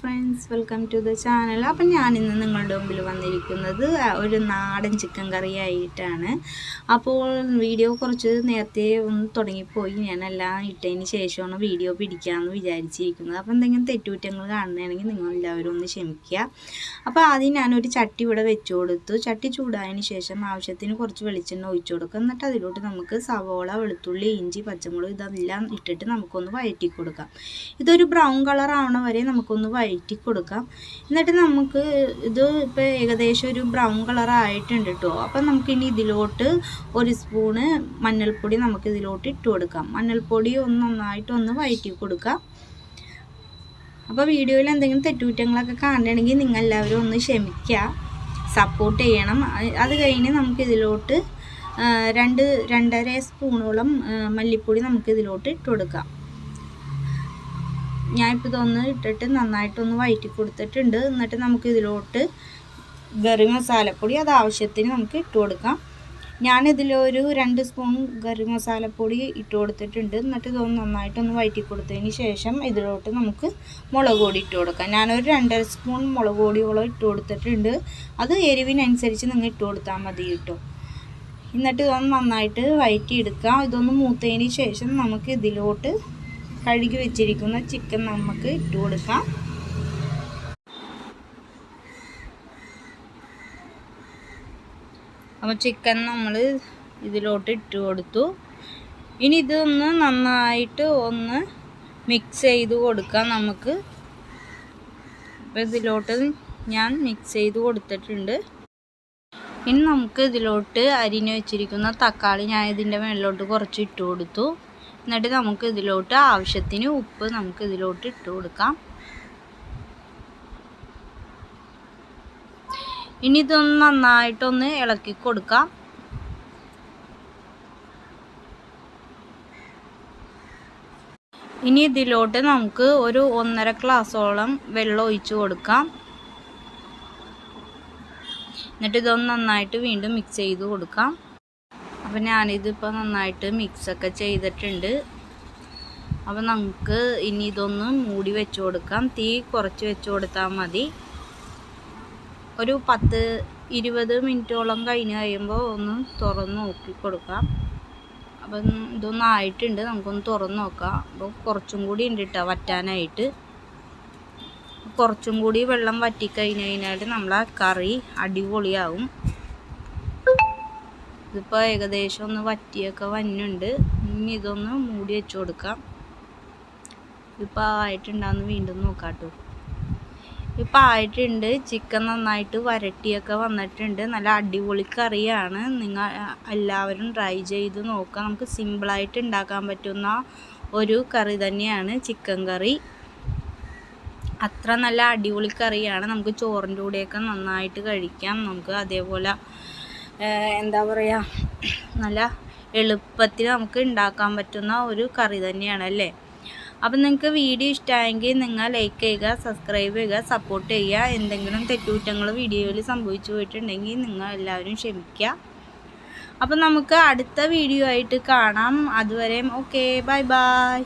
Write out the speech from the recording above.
Friends welcome to the channel അപ്പം ഞാനിന്ന് നിങ്ങളുടെ മുമ്പിൽ വന്നിരിക്കുന്നത് ഒരു നാടൻ ചിക്കൻ കറി ആയിട്ടാണ് അപ്പോൾ വീഡിയോ കുറച്ച് നേരത്തെ ഒന്ന് തുടങ്ങിപ്പോയി. ഞാനെല്ലാം ഇട്ടതിന് ശേഷമാണ് വീഡിയോ പിടിക്കാമെന്ന് വിചാരിച്ചിരിക്കുന്നത്. അപ്പോൾ എന്തെങ്കിലും തെറ്റുകുറ്റങ്ങൾ നിങ്ങൾ എല്ലാവരും ഒന്ന് ക്ഷമിക്കുക. അപ്പോൾ ആദ്യം ഞാനൊരു ചട്ടി ഇവിടെ വെച്ച് കൊടുത്തു. ചട്ടി ചൂടായതിന് ശേഷം ആവശ്യത്തിന് കുറച്ച് വെളിച്ചെണ്ണ ഒഴിച്ചു കൊടുക്കുക. എന്നിട്ട് അതിലോട്ട് നമുക്ക് സവോള വെളുത്തുള്ളി ഇഞ്ചി പച്ചമുളക് ഇതെല്ലാം ഇട്ടിട്ട് നമുക്കൊന്ന് വഴറ്റി കൊടുക്കാം. ഇതൊരു ബ്രൗൺ കളർ ആവണ വരെ നമുക്കൊന്ന് വഴറ്റി കൊടുക്കാം എന്നിട്ട് നമുക്ക് ഇത് ഇപ്പോൾ ഏകദേശം ഒരു ബ്രൗൺ കളർ ആയിട്ടുണ്ട് കേട്ടോ അപ്പം നമുക്കിനി ഇതിലോട്ട് ഒരു സ്പൂണ് മഞ്ഞൾപ്പൊടി നമുക്ക് ഇതിലോട്ട് ഇട്ട് കൊടുക്കാം. മഞ്ഞൾപ്പൊടി ഒന്ന് നന്നായിട്ട് ഒന്ന് വഴറ്റി കൊടുക്കാം അപ്പോൾ വീഡിയോയിൽ എന്തെങ്കിലും തെറ്റുകുറ്റങ്ങളൊക്കെ കാണണമെങ്കിൽ നിങ്ങൾ എല്ലാവരും ഒന്ന് ക്ഷമിക്കുക. സപ്പോർട്ട് ചെയ്യണം. അത് കഴിഞ്ഞ് നമുക്ക് ഇതിലോട്ട് രണ്ട് രണ്ടര സ്പൂണോളം മല്ലിപ്പൊടി നമുക്ക് ഇതിലോട്ട് ഇട്ട് കൊടുക്കാം. ഞാനിപ്പോൾ ഇതൊന്ന് ഇട്ടിട്ട് നന്നായിട്ടൊന്ന് വഴറ്റി കൊടുത്തിട്ടുണ്ട്. എന്നിട്ട് നമുക്ക് ഇതിലോട്ട് ഗറി മസാലപ്പൊടി അത് ആവശ്യത്തിന് നമുക്ക് ഇട്ട് കൊടുക്കാം. ഞാനിതിലൊരു രണ്ട് സ്പൂൺ ഗറി മസാലപ്പൊടി ഇട്ട് കൊടുത്തിട്ടുണ്ട്. എന്നിട്ട് ഇതൊന്ന് നന്നായിട്ടൊന്ന് വഴറ്റി കൊടുത്തതിന് ശേഷം ഇതിലോട്ട് നമുക്ക് മുളക് പൊടി ഇട്ട് കൊടുക്കാം. ഞാനൊരു രണ്ടര സ്പൂൺ മുളക് പൊടിയോളം ഇട്ട് കൊടുത്തിട്ടുണ്ട്. അത് എരിവിനനുസരിച്ച് നിങ്ങൾ ഇട്ട് കൊടുത്താൽ മതി കേട്ടോ. എന്നിട്ട് ഇതൊന്ന് നന്നായിട്ട് വഴറ്റി എടുക്കാം ഇതൊന്ന് മൂത്തതിന് ശേഷം നമുക്ക് ഇതിലോട്ട് കഴുകി വെച്ചിരിക്കുന്ന ചിക്കൻ നമുക്ക് ഇട്ട് കൊടുക്കാം. അപ്പോൾ ചിക്കൻ നമ്മൾ ഇതിലോട്ട് ഇട്ട് കൊടുത്തു. ഇനി ഇതൊന്ന് നന്നായിട്ട് ഒന്ന് മിക്സ് ചെയ്ത് കൊടുക്കാം നമുക്ക്. അപ്പോൾ ഇതിലോട്ട് ഞാൻ മിക്സ് ചെയ്ത് കൊടുത്തിട്ടുണ്ട്. ഇനി നമുക്ക് ഇതിലോട്ട് അരിഞ്ഞ് വെച്ചിരിക്കുന്ന തക്കാളി ഞാൻ ഇതിന്റെ മേളിലോട്ട് കുറച്ച് ഇട്ട് കൊടുത്തു. എന്നിട്ട് നമുക്ക് ഇതിലോട്ട് ആവശ്യത്തിന് ഉപ്പ് നമുക്ക് ഇതിലോട്ട് ഇട്ട് കൊടുക്കാം. ഇനി ഇതൊന്ന് നന്നായിട്ടൊന്ന് ഇളക്കി കൊടുക്കാം. ഇനി ഇതിലോട്ട് നമുക്ക് ഒരു ഒന്നര ഗ്ലാസ്സോളം വെള്ളം ഒഴിച്ച് കൊടുക്കാം. എന്നിട്ട് ഇതൊന്ന് നന്നായിട്ട് വീണ്ടും മിക്സ് ചെയ്ത് കൊടുക്കാം. അപ്പം ഞാനിതിപ്പോൾ നന്നായിട്ട് മിക്സൊക്കെ ചെയ്തിട്ടുണ്ട്. അപ്പം നമുക്ക് ഇനി ഇതൊന്ന് മൂടി വെച്ച് കൊടുക്കാം. തീ കുറച്ച് വെച്ച് കൊടുത്താൽ മതി. ഒരു പത്ത് ഇരുപത് മിനിറ്റോളം കഴിഞ്ഞ് കഴിയുമ്പോൾ ഒന്ന് തുറന്ന് നോക്കി കൊടുക്കാം. അപ്പം ഇതൊന്നും ആയിട്ടുണ്ട്. നമുക്കൊന്ന് തുറന്ന് നോക്കാം. അപ്പോൾ കുറച്ചും കൂടി ഉണ്ട് കേട്ടോ വറ്റാനായിട്ട്. കുറച്ചും കൂടി വെള്ളം വറ്റിക്കഴിഞ്ഞ് കഴിഞ്ഞാൽ നമ്മളെ കറി അടിപൊളിയാവും. ഇതിപ്പോൾ ഏകദേശം ഒന്ന് വറ്റിയൊക്കെ വന്നുണ്ട് ഇനി ഇതൊന്ന് മൂടി വെച്ച് കൊടുക്കാം. ഇപ്പോൾ ആയിട്ടുണ്ടാന്ന് വീണ്ടും നോക്കാട്ടോ. കേട്ടോ ഇപ്പം ആയിട്ടുണ്ട്. ചിക്കൻ നന്നായിട്ട് വരട്ടിയൊക്കെ വന്നിട്ടുണ്ട്. നല്ല അടിപൊളി കറിയാണ്. നിങ്ങൾ എല്ലാവരും ട്രൈ ചെയ്ത് നോക്കാം. നമുക്ക് സിമ്പിളായിട്ട് ഉണ്ടാക്കാൻ പറ്റുന്ന ഒരു കറി തന്നെയാണ് ചിക്കൻ കറി. അത്ര നല്ല അടിപൊളി കറിയാണ്. നമുക്ക് ചോറിന്റെ കൂടെയൊക്കെ നന്നായിട്ട് കഴിക്കാം. നമുക്ക് അതേപോലെ എന്താ പറയുക നല്ല എളുപ്പത്തിൽ നമുക്ക് ഉണ്ടാക്കാൻ പറ്റുന്ന ഒരു കറി തന്നെയാണ് അല്ലേ? അപ്പം നിങ്ങൾക്ക് വീഡിയോ ഇഷ്ടമായെങ്കിൽ നിങ്ങൾ ലൈക്ക് ചെയ്യുക സബ്സ്ക്രൈബ് ചെയ്യുക സപ്പോർട്ട് ചെയ്യുക. എന്തെങ്കിലും തെറ്റുകുറ്റങ്ങൾ വീഡിയോയിൽ സംഭവിച്ചു പോയിട്ടുണ്ടെങ്കിൽ നിങ്ങൾ എല്ലാവരും ക്ഷമിക്കുക. അപ്പം നമുക്ക് അടുത്ത വീഡിയോ ആയിട്ട് കാണാം. അതുവരെയും ഓക്കെ ബൈ ബൈ